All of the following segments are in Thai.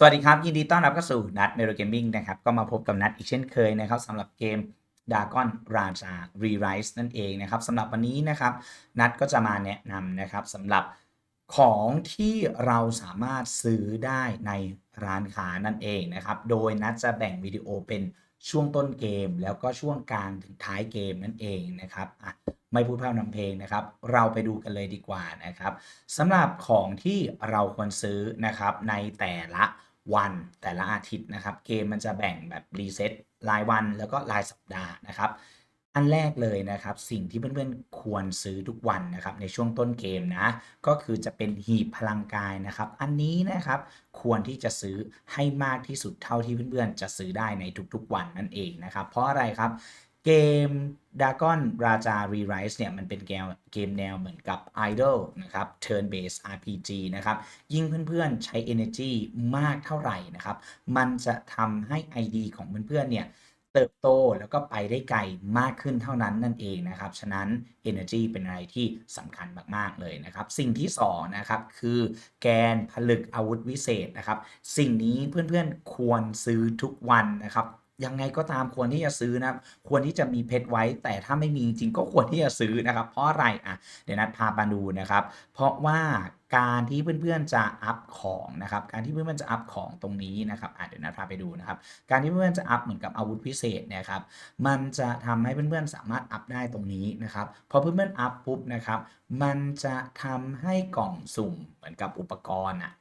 สวัสดีครับ ยินดีต้อนรับเข้าสู่นัดเมโลเกมมิ่งนะครับ ก็มาพบกับนัดอีกเช่นเคยนะครับสำหรับเกม d a g o n Raja Re-Rise นั่นเองนะครับสำหรับวันนี้นะครับ นัดก็จะมาแนะนำนะครับสำหรับของที่เราสามารถซื้อได้ในร้านค้านั่นเองนะครับ โดยนัดจะแบ่งวิดีโอเป็นช่วงต้นเกม แล้วก็ช่วงกลางถึงท้ายเกมนั่นเองนะครับอะไม่พูดพร่ำนำเพลงนะครับ เราไปดูกันเลยดีกว่านะครับสำหรับของที่เราควรซื้อนะครับในแต่ละ วันแต่ละอาทิตย์นะครับ เกมมันจะแบ่งแบบรีเซ็ตรายวันแล้วก็รายสัปดาห์นะครับ อันแรกเลยนะครับ สิ่งที่เพื่อนๆควรซื้อทุกวันนะครับ ในช่วงต้นเกมนะ ก็คือจะเป็นหีบพลังกายนะครับ อันนี้นะครับควรที่จะซื้อให้มากที่สุดเท่าที่เพื่อนๆจะซื้อได้ในทุกๆวันนั่นเองนะครับ เพราะอะไรครับ เกม d a g o n Raja Re-Rise เนี่ยมันเป็นเกมเกมแนวเหมือนกับ Idol นะครับ Turn Based RPG นะครับ ยิ่งเพื่อนๆใช้ Energy มากเท่าไหร่นะครับ มันจะทำให้ ID ของเพื่อนๆเนี่ยเติบโตแล้วก็ไปได้ไกลมากขึ้นเท่านั้นนั่นเองนะครับ ฉะนั้น Energy เป็นอะไรที่สำคัญมากๆเลยนะครับ สิ่งที่2นะครับคือแกนผลึกอาวุธวิเศษนะครับ สิ่งนี้เพื่อนๆควรซื้อทุกวันนะครับ ยังไงก็ตามควรที่จะซื้อนะครับควรที่จะมีเพชรไว้ แต่ถ้าไม่มีจริงก็ควรที่จะซื้อนะครับ เพราะอะไรอะเดี๋ยวนัดพามาดูนะครับ เพราะว่าการที่เพื่อนๆจะอัพของนะครับ การที่เพื่อนๆจะอัพของตรงนี้นะครับอะเดี๋ยวนัดพาไปดูนะครับ การที่เพื่อนๆจะอัพเหมือนกับอาวุธพิเศษนะครับ มันจะทำให้เพื่อนๆสามารถอัพได้ตรงนี้นะครับ พอเพื่อนๆอัพปุ๊บนะครับ มันจะทำให้กล่องสุ่มเหมือนกับอุปกรณ์อะ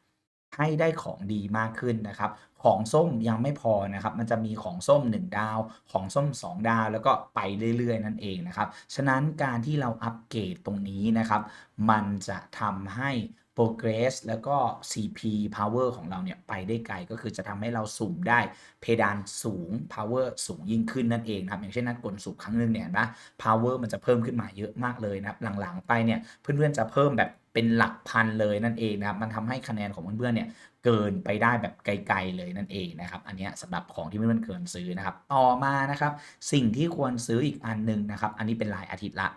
ให้ได้ของดีมากขึ้นนะครับ ของส้มยังไม่พอนะครับ มันจะมีของส้ม 1 ดาว ของส้ม 2 ดาว แล้วก็ไปเรื่อยๆ นั่นเองนะครับ ฉะนั้นการที่เราอัปเกรดตรงนี้นะครับ มันจะทำให้ progress แล้วก็ CP power ของเราเนี่ยไปได้ไกลก็คือจะทำให้เราสุ่มได้เพดานสูง power สูงยิ่งขึ้นนั่นเองนะครับ อย่างเช่นนัดกลสุ่มครั้งหนึงเนี่ยนะ power มันจะเพิ่มขึ้นมาเยอะมากเลยนะหลังๆไปเนี่ยเพื่อนๆจะเพิ่มแบบ เป็นหลักพันเลยนั่นเองนะครับมันทำให้คะแนนของเพื่อนๆเนี่ยเกินไปได้แบบไกลๆเลยนั่นเองนะครับ อันนี้ยสำหรับของที่เพื่อนๆเควรซื้อนะครับ ต่อมานะครับ สิ่งที่ควรซื้ออีกอันหนึ่งนะครับ อันนี้เป็นรายอาทิตย์ละ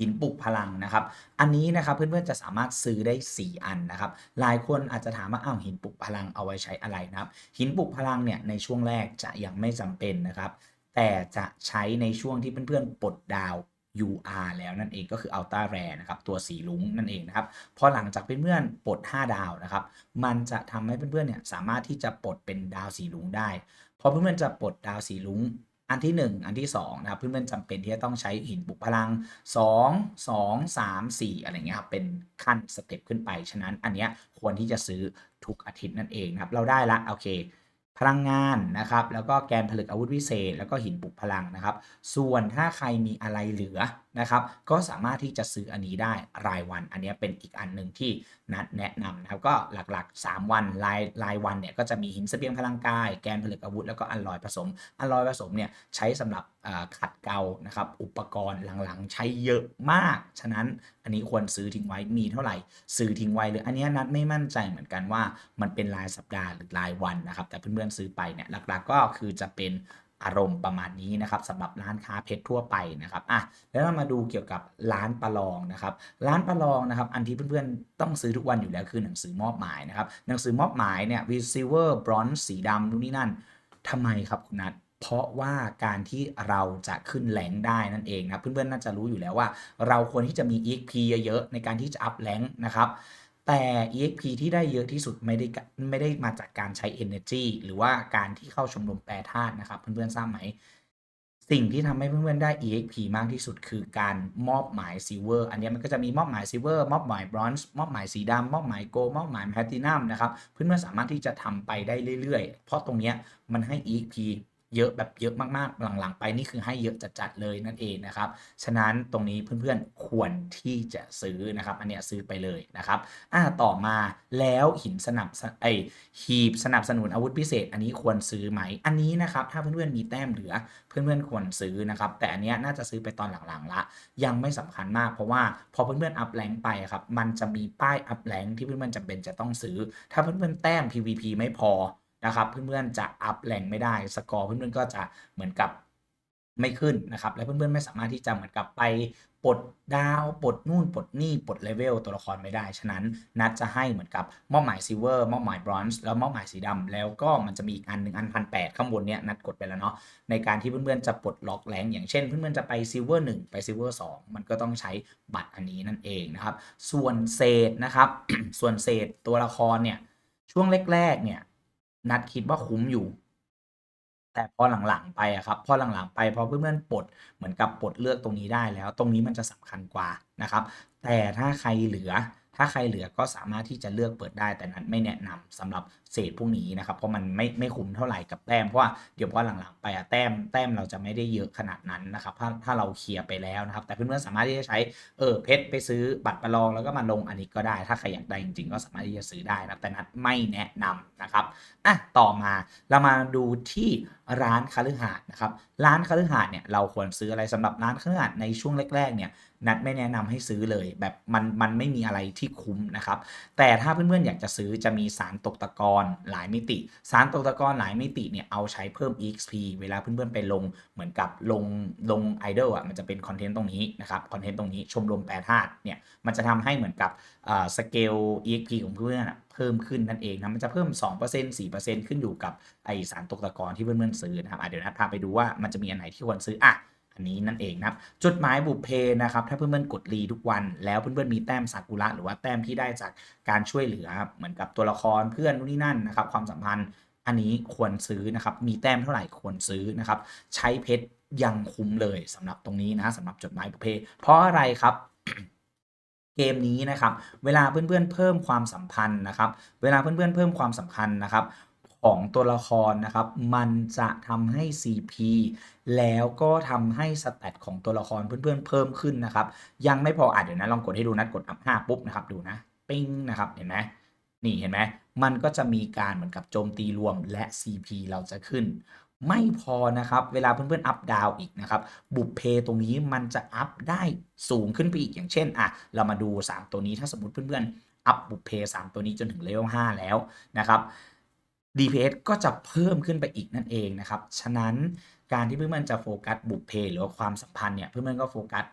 หินปลุกพลังนะครับ อันนี้นะครับเพื่อนๆจะสามารถซื้อได้ 4 อันนะครับ หลายคนอาจจะถามว่าอ้าวหินปลุกพลังเอาไว้ใช้อะไรนะครับ หินปลุกพลังเนี่ยในช่วงแรกจะยังไม่จำเป็นนะครับ แต่จะใช้ในช่วงที่เพื่อนๆปลดดาว UR แล้วนั่นเองก็คือ Ultra Rare นะครับ ตัวสีลุ้งนั่นเองนะครับ พอหลังจากเพื่อนๆปลด 5 ดาวนะครับ มันจะทำให้เพื่อนๆเนี่ยสามารถที่จะปลดเป็นดาวสีลุ้งได้ พอเพื่อนๆจะปลดดาวสีลุ้งอันที่ 1 อันที่2นะครับเพื่อนๆจำเป็นที่จะต้องใช้หินปลุกพลัง 2 2 3 4 อะไรเงี้ยครับเป็นขั้นสเต็ปขึ้นไป ฉะนั้นอันเนี้ยควรที่จะซื้อทุกอาทิตย์นั่นเองนะครับ เราได้ละโอเค พลังงานนะครับ แล้วก็แกนผลึกอาวุธวิเศษ แล้วก็หินปลุกพลังนะครับ ส่วนถ้าใครมีอะไรเหลือ นะครับ ก็สามารถที่จะซื้ออันนี้ได้รายวัน อันนี้เป็นอีกอันหนึ่งที่นัดแนะนำนะครับ ก็หลักๆ 3 วันรายรายวันเนี่ยก็จะมีหินสเสบียงพลังกาย แกนผลึกอาวุธ แล้วก็อัลลอยผสม อัลลอยผสมเนี่ยใช้สำหรับขัดเกลานะครับ อุปกรณ์หลังๆ ใช้เยอะมาก ฉะนั้นอันนี้ควรซื้อทิ้งไว้มีเท่าไหร่ ซื้อทิ้งไว้เลยอันนี้นัดไม่มั่นใจเหมือนกันว่ามันเป็นรายสัปดาห์หรือรายวันนะครับ แต่เพื่อนๆซื้อไปเนี่ยหลักๆก็คือจะเป็น อารมณ์ประมาณนี้นะครับสำหรับร้านค้าเพชรทั่วไปนะครับอะแล้วเรามาดูเกี่ยวกับร้านประลองนะครับร้านประลองนะครับอันที่เพื่อนๆต้องซื้อทุกวันอยู่แล้วคือหนังสือมอบหมายนะครับหนังสือมอบหมายเนี่ยวีซิเวอร์บรอนซ์สีดำนู่นนี่นั่นทำไมครับคุณนัทเพราะว่าการที่เราจะขึ้นแรงได้นั่นเองนะเพื่อนๆน่าจะรู้อยู่แล้วว่า เราควรที่จะมี EXP เยอะๆในการที่จะอัพแรงนะครับ แต่ EXP ที่ได้เยอะที่สุดไม่ได้ไม่ได้มาจากการใช้ Energy หรือว่าการที่เข้าชมรมแปรธาตุนะครับ เพื่อนๆทราบไหม สิ่งที่ทำให้เพื่อนๆได้ EXP มากที่สุดคือการมอบหมายซิลเวอร์อันนี้มันก็จะมีมอบหมายซิลเวอร์มอบหมายบรอนซ์มอบหมายสีดำมอบหมายโกลมอบหมายแพลตินัมนะครับ เพื่อนๆสามารถที่จะทำไปได้เรื่อยๆ เพราะตรงเนี้ยมันให้ EXP เยอะแบบเยอะมากๆ หลังๆ ไปนี่คือให้เยอะจัดๆเลยนั่นเองนะครับ ฉะนั้นตรงนี้เพื่อนๆควรที่จะซื้อนะครับ อันเนี้ยซื้อไปเลยนะครับ อ่าต่อมาแล้วหินสนับไอหีบสนับสนุนอาวุธพิเศษ อันนี้ควรซื้อไหม อันนี้นะครับถ้าเพื่อนๆมีแต้มเหลือเพื่อนๆควรซื้อนะครับ แต่อันเนี้ยน่าจะซื้อไปตอนหลังๆละ ยังไม่สำคัญมากเพราะว่าพอเพื่อนๆอัพแรงไปครับมันจะมีป้ายอัพแรงที่เพื่อนๆจำเป็นจะต้องซื้อ ถ้าเพื่อนๆแต้ม PVP ไม่พอ นะครับเพื่อนๆจะอัพแรงไม่ได้สกอร์เพื่อนๆก็จะเหมือนกับไม่ขึ้นนะครับและเพื่อนๆไม่สามารถที่จะเหมือนกับไปปลดดาวปลดนู่นปลดนี่ปลดเลเวลตัวละครไม่ได้ ฉะนั้นนัดจะให้เหมือนกับมอบหมายซิลเวอร์มอบหมายบรอนซ์แล้วมอบหมายสีดำแล้วก็มันจะมีอีกอันหนึ่งอันพันแปดข้างบนเนี้ยนัดกดไปแล้วเนาะในการที่เพื่อนๆจะปลดล็อกแรงอย่างเช่น เพื่อนๆจะไปซิลเวอร์หนึ่งไปซิลเวอร์สองมันก็ต้องใช้บัตรอันนี้นั่นเองนะครับ ส่วนเศษนะครับ ส่วนเศษตัวละครเนี่ยช่วงแรกๆเนี่ย นัดคิดว่าคุ้มอยู่ แต่พอหลังๆไปอะครับ พอหลังๆไปพอเพื่อนๆปลดเหมือนกับปลดเลือกตรงนี้ได้แล้ว ตรงนี้มันจะสำคัญกว่านะครับ แต่ถ้าใครเหลือ ถ้าใครเหลือก็สามารถที่จะเลือกเปิดได้แต่นั้นไม่แนะนำสำหรับ เศษพวกนี้นะครับเพราะมันไม่ไม่คุ้มเท่าไหร่กับแต้มเพราะว่าเดี๋ยวพอหลังๆไปอะแต้มแต้มเราจะไม่ได้เยอะขนาดนั้นนะครับถ้าถ้าเราเคลียร์ไปแล้วนะครับแต่เพื่อนๆสามารถที่จะใช้เออเพชรไปซื้อบัตรประลองแล้วก็มาลงอันนี้ก็ได้ ถ้าใครอยากได้จริงๆ ก็สามารถที่จะซื้อได้นะแต่นัดไม่แนะนำนะครับอะต่อมาเรามาดูที่ร้านคฤหาสน์นะครับร้านคฤหาสน์เนี่ยเราควรซื้ออะไรสำหรับร้านคฤหาสน์ในช่วงแรกๆเนี่ยนัดไม่แนะนำให้ซื้อเลยแบบมันมันไม่มีอะไรที่คุ้มนะครับแต่ถ้าเพื่อนๆอยากจะซื้อจะมีสารตกตะกอนหลายมิติ สารตกตะกอนหลายมิติเนี่ยเอาใช้เพิ่ม exp เวลาเพื่อนๆไปลงเหมือนกับลงลงไอดอลอะมันจะเป็นคอนเทนต์ตรงนี้นะครับคอนเทนต์ตรงนี้ชมรมแปรธาตุเนี่ยมันจะทำให้เหมือนกับสเกล exp ของเพื่อนๆเพิ่มขึ้นนั่นเองนะมันจะเพิ่ม 2% 4%ขึ้นอยู่กับไอสารตกตะกอนที่เพื่อนๆซื้อนะครับเดี๋ยวนัดพาไปดูว่ามันจะมีอันไหนที่ควรซื้ออะ อันนี้นั่นเองนะครับจดหมายบุพเพนะครับถ้าเพื่อนๆกดรีทุกวัน แล้วเพื่อนๆมีแต้มซากุระหรือว่าแต้มที่ได้จากการช่วยเหลือเหมือนกับตัวละครเพื่อนนู่นนี่นั่นนะครับความสัมพันธ์อันนี้ควรซื้อนะครับมีแต้มเท่าไหร่ควรซื้อนะครับใช้เพชรยังคุ้มเลยสำหรับตรงนี้นะสำหรับจดหมายบุพเพ เพราะอะไรครับเกมนี้นะครับ เวลาเพื่อนๆเพิ่มความสัมพันธ์นะครับ เวลาเพื่อนๆเพิ่มความสัมพันธ์นะครับ ของตัวละครนะครับ มันจะทำให้ CP แล้วก็ทำให้สแตทของตัวละครเพื่อนๆเพิ่มขึ้นนะครับ ยังไม่พออะเดี๋ยวนะลองกดให้ดูนะกดอัพ5ปุ๊บนะครับดูนะปิ้งนะครับเห็นไหมนี่เห็นไหมมันก็จะมีการเหมือนกับโจมตีรวมและ CP เราจะขึ้น ไม่พอนะครับ เวลาเพื่อนๆอัพดาวอีกนะครับ บุพเพตรงนี้มันจะอัพได้สูงขึ้นไปอีกอย่างเช่นอะเรามาดู 3 ตัวนี้ถ้าสมมติเพื่อนๆอัพบุพเพ3ตัวนี้จนถึงเลเวล5แล้วนะครับ DPS ก็จะเพิ่มขึ้นไปอีกนั่นเองนะครับ ฉะนั้นการที่เพื่อนๆจะโฟกัสบุพเพหรือว่าความสัมพันธ์เนี่ยเพื่อนๆก็โฟกัส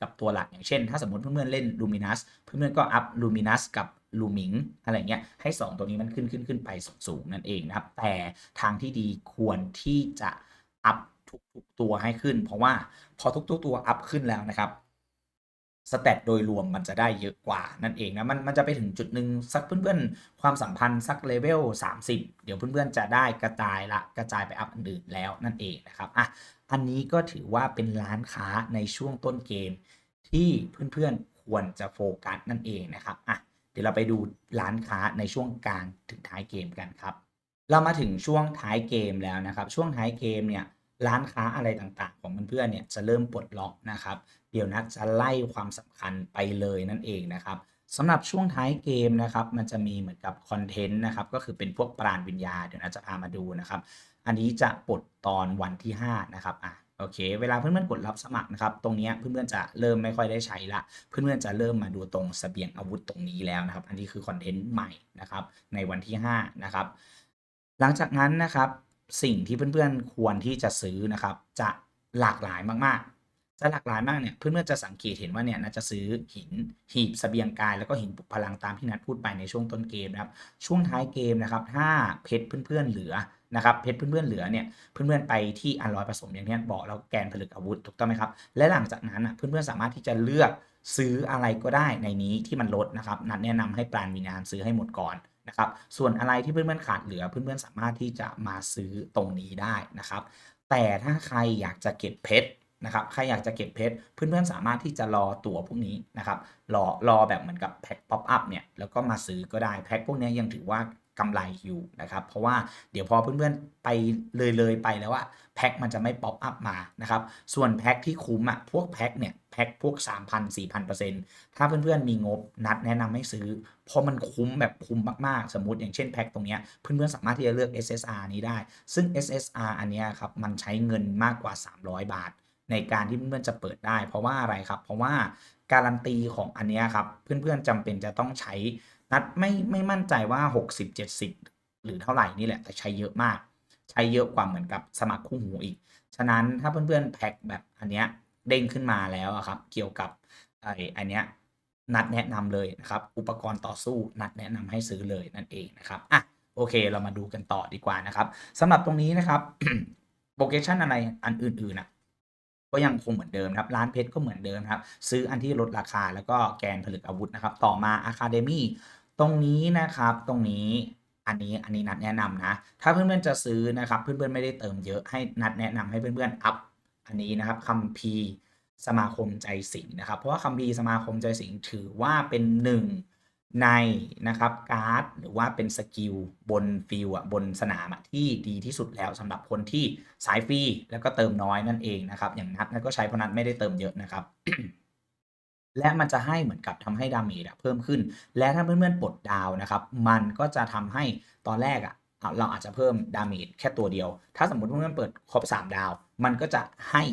กับตัวหลักอย่างเช่น ถ้าสมมติเพื่อนๆเล่น Luminous เพื่อนๆก็อัพ Luminous กับลูมิงอะไรเงี้ยให้ 2 ตัวนี้มันขึ้นขึ้นขึ้นไปสูงนั่นเองนะครับ แต่ทางที่ดีควรที่จะอัพทุกๆตัวให้ขึ้น เพราะว่าพอทุกๆตัวอัพขึ้นแล้วนะครับ สแตทโดยรวมมันจะได้เยอะกว่านั่นเองนะมันมันจะไปถึงจุดหนึ่งสักเพื่อนๆ ความสัมพันธ์สักเลเวล30 เดี๋ยวเพื่อนๆจะได้กระจายละกระจายไปอัพอื่นแล้วนั่นเองนะครับอะอันนี้ก็ถือว่าเป็นร้านค้าในช่วงต้นเกม ที่เพื่อนๆควรจะโฟกัสนั่นเองนะครับอะเดี๋ยวเราไปดูร้านค้าในช่วงกลางถึงท้ายเกมกันครับ เรามาถึงช่วงท้ายเกมแล้วนะครับ ช่วงท้ายเกมเนี่ย ร้านค้าอะไรต่างๆ ของเพื่อนๆเนี่ยจะเริ่มปลดล็อกนะครับ เดี๋ยวนัดจะไล่ความสำคัญไปเลยนั่นเองนะครับสำหรับช่วงท้ายเกมนะครับมันจะมีเหมือนกับคอนเทนต์นะครับก็คือเป็นพวกปราณวิญญาเดี๋ยวนัดจะพามาดูนะครับ อันนี้จะปลดตอนวันที่ 5 นะครับอะโอเค เวลาเพื่อนๆกดรับสมัครนะครับ ตรงนี้เพื่อนๆจะเริ่มไม่ค่อยได้ใช้ละ เพื่อนๆจะเริ่มมาดูตรงเสบียงอาวุธตรงนี้แล้วนะครับ อันนี้คือคอนเทนต์ใหม่นะครับในวันที่5นะครับ หลังจากนั้นนะครับ สิ่งที่เพื่อนๆควรที่จะซื้อนะครับ จะหลากหลายมากๆ จะหลากหลายมากเนี่ยเพื่อนๆจะสังเกตเห็นว่าเนี่ยน่าจะซื้อหินหีบเสบียงกาย แล้วก็หินปลุกพลังตามที่นัดพูดไปในช่วงต้นเกมนะครับ ช่วงท้ายเกมนะครับ ถ้าเพชรเพื่อนๆเหลือนะครับเพชรเพื่อนๆเหลือเนี่ยเพื่อนๆไปที่อันร้อยผสมอย่างที่บอกแล้วแกนผลึกอาวุธถูกต้องไหมครับและหลังจากนั้นอะเพื่อนๆสามารถที่จะเลือกซื้ออะไรก็ได้ในนี้ที่มันลดนะครับนัดแนะนำให้ปราณวิญญาณซื้อให้หมดก่อน นะครับ ส่วนอะไรที่เพื่อนๆขาดเหลือเพื่อนๆสามารถที่จะมาซื้อตรงนี้ได้นะครับ แต่ถ้าใครอยากจะเก็บเพชรนะครับใครอยากจะเก็บเพชรเพื่อนๆสามารถที่จะรอตั๋วพวกนี้นะครับรอรอแบบเหมือนกับแพ็คป๊อปอัพเนี่ยแล้วก็มาซื้อก็ได้แพ็คพวกนี้ยังถือว่ากำไรอยู่นะครับ เพราะว่าเดี๋ยวพอเพื่อนๆไปเลยเลยไปแล้วอะแพ็คมันจะไม่ป๊อปอัพมานะครับ ส่วนแพ็คที่คุ้มอะพวกแพ็คเนี่ย แพ็คพวก 3,000 4,000%ถ้าเพื่อนๆมีงบนัดแนะนำให้ซื้อ เพราะมันคุ้มแบบคุ้มมากๆ สมมติอย่างเช่นแพ็คตรงนี้เพื่อนๆสามารถที่จะเลือก SSR นี้ได้ ซึ่ง SSR อันนี้ครับมันใช้เงินมากกว่า 300 บาท ในการที่เพื่อนๆจะเปิดได้ เพราะว่าอะไรครับ เพราะว่าการันตีของอันนี้ครับเพื่อนๆจำเป็นจะต้องใช้นัดไม่ไม่มั่นใจว่า 60 70 หรือเท่าไหร่นี่แหละแต่ใช้เยอะมาก ใช้เยอะกว่าเหมือนกับสมัครคู่หูอีก ฉะนั้นถ้าเพื่อนๆแพ็คแบบอันเนี้ย เด้งขึ้นมาแล้วอะครับ เกี่ยวกับไอ้อันเนี้ยนัดแนะนำเลยนะครับ อุปกรณ์ต่อสู้นัดแนะนำให้ซื้อเลยนั่นเองนะครับอะโอเค เรามาดูกันต่อดีกว่านะครับสำหรับตรงนี้นะครับโปรเกชันอะไรอันอื่นๆนะก็ยังคงเหมือนเดิมครับร้านเพชรก็เหมือนเดิมครับ ซื้ออันที่ลดราคาแล้วก็แกนผลึกอาวุธนะครับ ต่อมา Academy ตรงนี้นะครับตรงนี้อันนี้อันนี้นัดแนะนำนะ ถ้าเพื่อนๆจะซื้อนะครับ เพื่อนๆไม่ได้เติมเยอะให้นัดแนะนำให้เพื่อนๆอัพ อันนี้นะครับคัมภีร์สมาคมใจสิงนะครับ เพราะว่าคัมภีร์สมาคมใจสิงถือว่าเป็นหนึ่งในนะครับการ์ดหรือว่าเป็นสกิลบนฟิลอะบนสนามที่ดีที่สุดแล้วสำหรับคนที่สายฟรีแล้วก็เติมน้อยนั่นเองนะครับ อย่างนัดนัดก็ใช้เพราะนัดไม่ได้เติมเยอะนะครับ และมันจะให้เหมือนกับทำให้ดาเมจอะเพิ่มขึ้น และถ้าเพื่อนๆปลดดาวนะครับ มันก็จะทำให้ตอนแรกอะ เราอาจจะเพิ่มดาเมจแค่ตัวเดียว ถ้าสมมติเพื่อนเปิดครบ3 ดาว มันก็จะให้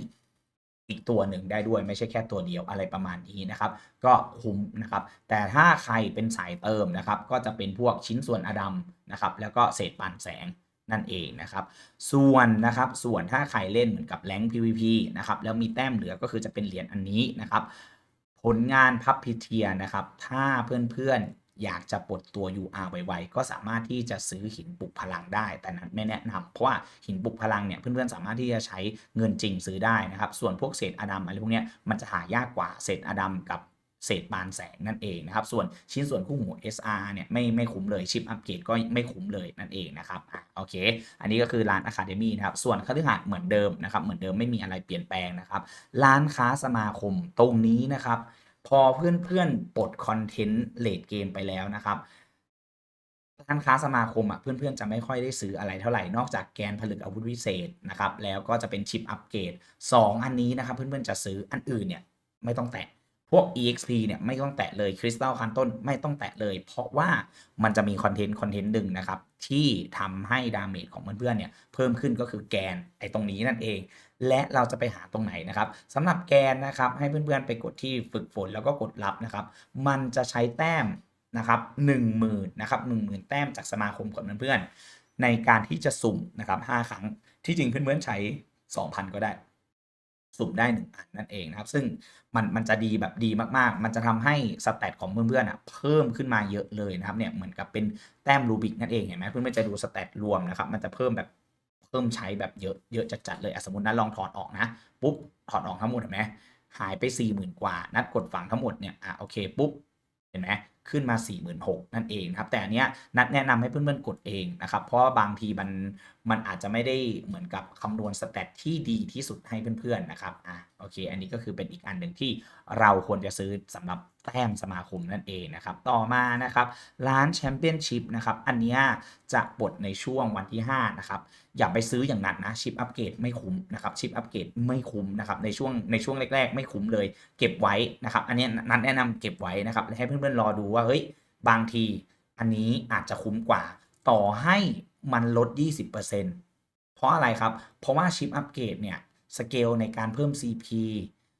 อีกตัวหนึ่งได้ด้วยไม่ใช่แค่ตัวเดียวอะไรประมาณนี้นะครับ ก็คุ้มนะครับ แต่ถ้าใครเป็นสายเติมนะครับ ก็จะเป็นพวกชิ้นส่วนอดัมนะครับแล้วก็เศษปานแสงนั่นเองนะครับ ส่วนนะครับ ส่วนถ้าใครเล่นเหมือนกับแรง PVP นะครับ แล้วมีแต้มเหลือก็คือจะเป็นเหรียญอันนี้นะครับ ผลงานพับพิเทียนะครับ ถ้าเพื่อนๆ อยากจะปลดตัว UR ไวๆก็สามารถที่จะซื้อหินปลุกพลังได้ แต่นั้นไม่แนะนำเพราะว่าหินปลุกพลังเนี่ยเพื่อนๆสามารถที่จะใช้เงินจริงซื้อได้นะครับ ส่วนพวกเศษอดัมอะไรพวกเนี้ยมันจะหายากกว่าเศษอดัมกับเศษบานแสงนั่นเองนะครับ ส่วนชิ้นส่วนคู่หู SR เนี่ยไม่ไม่คุ้มเลยชิปอัปเกรดก็ไม่คุ้มเลยนั่นเองนะครับอะโอเค อันนี้ก็คือร้าน Academy นะครับ ส่วนคฤหาสน์เหมือนเดิมนะครับ เหมือนเดิมไม่มีอะไรเปลี่ยนแปลงนะครับ ร้านค้าสมาคมตรงนี้นะครับ พอเพื่อนๆปลดคอนเทนต์เลดเกมไปแล้วนะครับร้านค้าสมาคมอะเพื่อนๆจะไม่ค่อยได้ซื้ออะไรเท่าไหร่นอกจากแกนผลึกอาวุธวิเศษนะครับแล้วก็จะเป็นชิปอัปเกรด2อันนี้นะครับเพื่อนๆจะซื้ออันอื่นเนี่ยไม่ต้องแตะพวก EXP เนี่ยไม่ต้องแตะเลยคริสตัลคันต้นไม่ต้องแตะเลย เพราะว่ามันจะมีคอนเทนต์คอนเทนต์หนึ่งนะครับที่ทำให้ดาเมจของเพื่อนๆเนี่ยเพิ่มขึ้นก็คือแกนไอ้ตรงนี้นั่นเอง และเราจะไปหาตรงไหนนะครับสำหรับแกนนะครับให้เพื่อนๆไปกดที่ฝึกฝนแล้วก็กดรับนะครับ มันจะใช้แต้มนะครับ1 0,000นนะครับ10,000แต้มจากสมาคมของเพื่อนๆในการที่จะสุ่มนะครับ5ครั้งที่จริงเพื่อนๆใช้ 2,000 ก็ได้ สุ่มได้1อันนั่นเองนะครับ ซึ่งมันมันจะดีแบบดีมากๆ มันจะทำให้สแตทของเพื่อนๆอะเพิ่มขึ้นมาเยอะเลยนะครับเนี่ยเหมือนกับเป็นแต้มรูบิกนั่นเองเห็นไหมเพื่อนๆจะดูสแตทรวมนะครับ มันจะเพิ่มแบบ เพิ่มใช้แบบเยอะเยอะจัดๆเลยสมมตินะลองถอดออกนะ ปุ๊บถอดออกทั้งหมดเห็นไหมหายไป40,000กว่า นัดกดฝังทั้งหมดเนี่ยอะโอเคปุ๊บเห็นไหมขึ้นมา 46,000 นั่นเองครับ แต่อันเนี้ยนัดแนะนำให้เพื่อนๆกดเองนะครับ เพราะว่าบางทีมันมันอาจจะไม่ได้เหมือนกับคำนวณสแตทที่ดีที่สุดให้เพื่อนๆนะครับอะโอเค อันนี้ก็คือเป็นอีกอันหนึ่งที่เราควรจะซื้อสำหรับแต้มสมาคมนั่นเองนะครับ ต่อมานะครับร้านแชมเปี้ยนชิพนะครับ อันเนี้ยจะปลดในช่วงวันที่ 5 นะครับ อย่าไปซื้ออย่างนั้นนะชิปอัปเกรดไม่คุ้มนะครับชิปอัปเกรดไม่คุ้มนะครับในช่วงในช่วงแรก ๆ ไม่คุ้มเลย เก็บไว้นะครับ อันนี้นัดแนะนำเก็บไว้นะครับให้เพื่อนๆรอดูว่าเฮ้ยบางทีอันนี้อาจจะคุ้มกว่า ต่อให้มันลด 20%เพราะอะไรครับ เพราะว่าชิปอัปเกรดเนี่ยสเกลในการเพิ่ม CP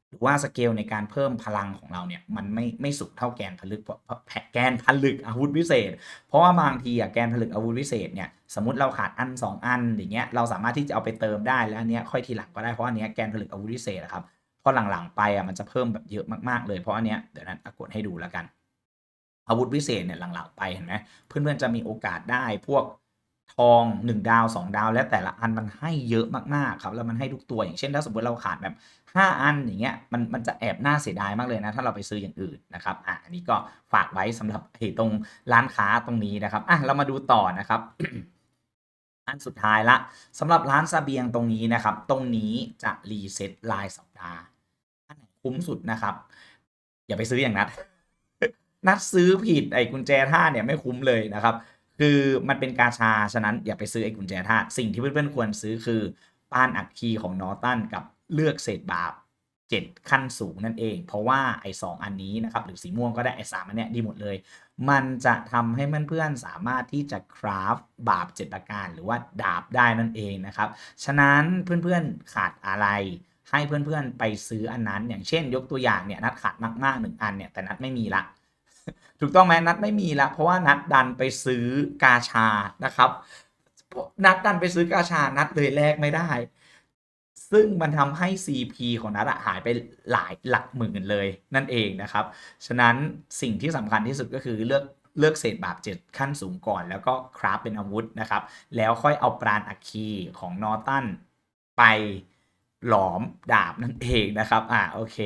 หรือว่าสเกลในการเพิ่มพลังของเราเนี่ยมันไม่ไม่สุดเท่าแกนผลึกแกนผลึกอาวุธวิเศษ เพราะว่าบางทีอะแกนผลึกอาวุธวิเศษเนี่ยสมมติเราขาดอัน 2 อันอย่างเงี้ยเราสามารถที่จะเอาไปเติมได้แล้วอันเนี้ยค่อยทีหลังก็ได้เพราะอันเนี้ยแกนผลึกอาวุธวิเศษนะครับพอหลังๆไปอะมันจะเพิ่มแบบเยอะมากๆเลยเพราะอันเนี้ยเดี๋ยวนั้นกดให้ดูแล้วกัน อาวุธวิเศษเนี่ยหลังๆไปเห็นไหมเพื่อนๆจะมีโอกาสได้พวกทอง 1 ดาว 2 ดาว และแต่ละอันมันให้เยอะมากๆครับแล้วมันให้ทุกตัวอย่างเช่นถ้าสมมติเราขาดแบบ 5 อันอย่างเงี้ยมันมันจะแอบน่าเสียดายมากเลยนะ ถ้าเราไปซื้ออย่างอื่นนะครับอะอันนี้ก็ฝากไว้สำหรับตรงร้านค้าตรงนี้นะครับอะเรามาดูต่อนะครับอันสุดท้ายละสำหรับร้านเบียงตรงนี้นะครับ ตรงนี้จะรีเซ็ตรายสัปดาห์อันไหนคุ้มสุดนะครับ อย่าไปซื้ออย่างนัด นัดซื้อผิดไอ้กุญแจท่าเนี่ยไม่คุ้มเลยนะครับ คือมันเป็นกาชา ฉะนั้นอย่าไปซื้อไอ้กุญแจธาตุสิ่งที่เพื่อนๆควรซื้อคือป้านอัคคีของนอตันกับเลือกเศษบาป7ขั้นสูงนั่นเอง เพราะว่าไอ้สอันนี้นะครับหรือสีม่วงก็ได้ไอ้สามอันเนี้ยดีหมดเลย มันจะทำให้เพื่อนๆสามารถที่จะคราฟบาป7ประการหรือว่าดาบได้นั่นเองนะครับ ฉะนั้นเพื่อนๆขาดอะไรให้เพื่อนๆไปซื้ออันนั้น อย่างเช่น ยกตัวอย่างเนี่ยนัดขาดมากๆหนึ่งอันเนี่ยแต่นัดไม่มีละ ถูกต้องไหมนัดไม่มีละเพราะว่านัดดันไปซื้อกาชานะครับ นัดดันไปซื้อกาชานัดเลยแลกไม่ได้ ซึ่งมันทำให้ CP ของนัดหายไปหลายหลักหมื่นเลยนั่นเองนะครับ ฉะนั้นสิ่งที่สำคัญที่สุดก็คือเลือกเลือกเศษบาปเจ็ดขั้นสูงก่อน แล้วก็คราฟเป็นอาวุธนะครับ แล้วค่อยเอาปราณอัคคีของนอตันไปหลอมดาบนั่นเองนะครับ อ่าโอเค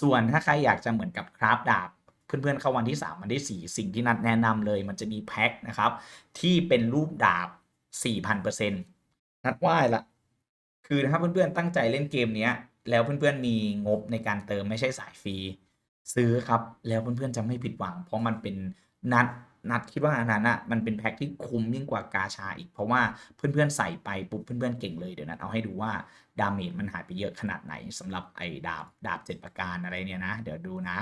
ส่วนถ้าใครอยากจะเหมือนกับคราฟดาบ เพื่อนๆเข้าวันที่ 3 วันที่ 4 สิ่งที่นัดแนะนำเลยมันจะมีแพ็คนะครับ ที่เป็นรูปดาบ 4,000%นัดว่าละ คือถ้าเพื่อนๆตั้งใจเล่นเกมเนี้ยแล้วเพื่อนๆมีงบในการเติมไม่ใช่สายฟรีซื้อครับ แล้วเพื่อนๆจะไม่ผิดหวัง เพราะมันเป็นนัดนัดคิดว่าอันนั้นอะมันเป็นแพ็คที่คุ้มยิ่งกว่ากาชาอีก เพราะว่าเพื่อนๆใส่ไปปุ๊บเพื่อนๆเก่งเลยเดี๋ยวนัดเอาให้ดูว่าดาเมจมันหายไปเยอะขนาดไหนสำหรับไอ้ดาบดาบเจ็ดประการอะไรเนี่ยนะ เดี๋ยวดูนะ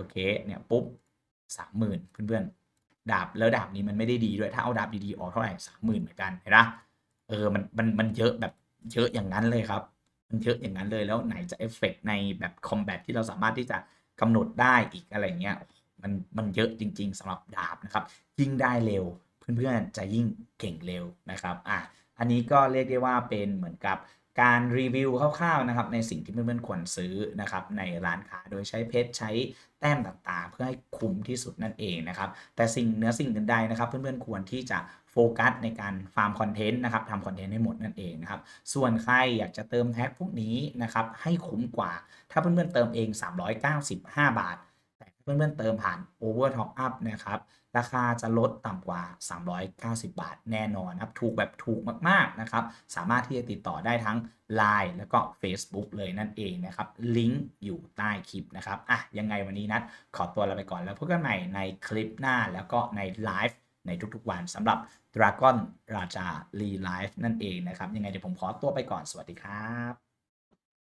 โอเคเนี่ยปุ๊บสามหมื่นเพื่อนๆดาบแล้วดาบนี้มันไม่ได้ดีด้วยถ้าเอาดาบดีๆออกเท่าไหร่สามหมื่นเหมือนกันเห็นปะเออมันมันมันเยอะแบบเยอะอย่างนั้นเลยครับมันเยอะอย่างนั้นเลยแล้วไหนจะเอฟเฟกในแบบคอมแบทที่เราสามารถที่จะกำหนดได้อีกอะไรเงี้ยมันมันเยอะจริง ๆสำหรับดาบนะครับยิ่งได้เร็วเพื่อนๆจะยิ่งเก่งเร็วนะครับอะอันนี้ก็เรียกได้ว่าเป็นเหมือนกับ การรีวิวคร่าวๆนะครับในสิ่งที่เพื่อนๆควรซื้อนะครับในร้านค้าโดยใช้เพชรใช้แต้มต่างๆ เพื่อให้คุ้มที่สุดนั่นเองนะครับ แต่สิ่งเนื้อสิ่งอื่นใดนะครับ เพื่อนๆควรที่จะโฟกัสในการฟาร์มคอนเทนต์นะครับทำคอนเทนต์ให้หมดนั่นเองนะครับ ส่วนใครอยากจะเติมแพ็คพวกนี้นะครับให้คุ้มกว่า ถ้าเพื่อนๆเติมเอง 395 บาทแต่ถ้า เพื่อนๆเติมผ่าน Over Top Up นะครับ ราคาจะลดต่ำกว่า 390 บาทแน่นอนครับถูกแบบถูกมากๆนะครับ สามารถที่จะติดต่อได้ทั้ง Line แล้วก็ Facebook เลยนั่นเองนะครับ ลิงก์อยู่ใต้คลิปนะครับอะยังไงวันนี้นัดขอตัวลาไปก่อนแล้วพบกันใหม่ในคลิปหน้าแล้วก็ในไลฟ์ในทุกๆวันสำหรับ Dragon ราชา Re Life นั่นเองนะครับ ยังไงเดี๋ยวผมขอตัวไปก่อนสวัสดีครับ